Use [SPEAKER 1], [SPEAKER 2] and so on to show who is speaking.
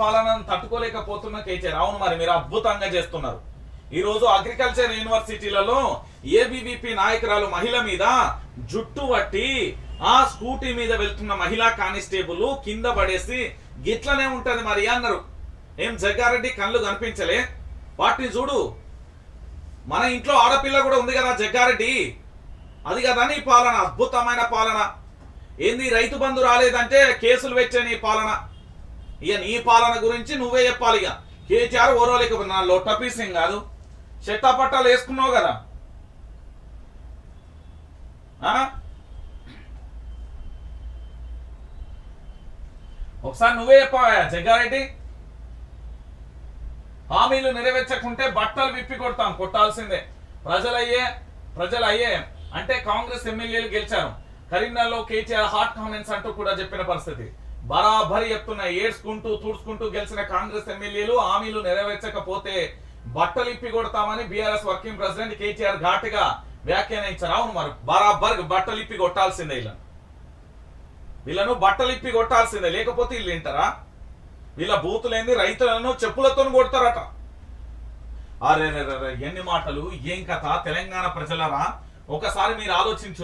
[SPEAKER 1] పాలనను తట్టుకోలేకపోతున్న కేసీఆర్ అవును మరి మీరు అద్భుతంగా చేస్తున్నారు. ఈ రోజు అగ్రికల్చర్ యూనివర్సిటీలలో ఏబీవీపీ నాయకురాలు మహిళ మీద జుట్టు పట్టి ఆ స్కూటీ మీద వెళ్తున్న మహిళా కానిస్టేబుల్ కింద పడేసి గిట్లనే ఉంటది మరి అన్నారు. ఏం జగ్గారెడ్డి కళ్ళు కనిపించలే? వాటిని చూడు. మన ఇంట్లో ఆడపిల్ల కూడా ఉంది కదా జగ్గారెడ్డి. అది కదా నీ పాలన అద్భుతమైన పాలన. ఏంది రైతు బంధు రాలేదంటే కేసులు వెచ్చని నీ పాలన. ఇక నీ పాలన గురించి నువ్వే చెప్పాలి ఇక. కేటీఆర్ ఓరోలేక నా లొట్ట పీసింగ్ కాదు. చెట్టాపట్టాలు వేసుకున్నావు కదా. ఆ? ఒకసారి నువ్వే చెప్పావా జగ్గారెడ్డి? హామీలు నెరవేర్చకుంటే బట్టలు విప్పి కొడతాం కొట్టాల్సిందే. ప్రజలయ్యే ప్రజలు అయ్యే అంటే కాంగ్రెస్ ఎమ్మెల్యేలు గెలిచారు. కరీంనగర్లో కేటీఆర్ హాట్ కామెంట్స్ అంటూ కూడా చెప్పిన పరిస్థితి. బరాబరి ఎత్తున ఏడ్చుకుంటూ తుడుచుకుంటూ గెలిచిన కాంగ్రెస్ ఎమ్మెల్యేలు హామీలు నెరవేర్చకపోతే బట్టలు ఇప్పి కొడతామని బీఆర్ఎస్ వర్కింగ్ ప్రెసిడెంట్ కేటీఆర్ ఘాటుగా వ్యాఖ్యానించారు అవును మరి బరాబర్ బట్టలు ఇప్పి కొట్టాల్సిందే ఇలా వీళ్ళను బట్టలు ఇప్పి కొట్టాల్సిందే లేకపోతే వీళ్ళు వింటారా వీళ్ళ బూతులేంది రైతులను చెప్పులతో కొడతారట. అరే రే, ఎన్ని మాటలు ఏం కథ? తెలంగాణ ప్రజలరా? ఒకసారి మీరు ఆలోచించు.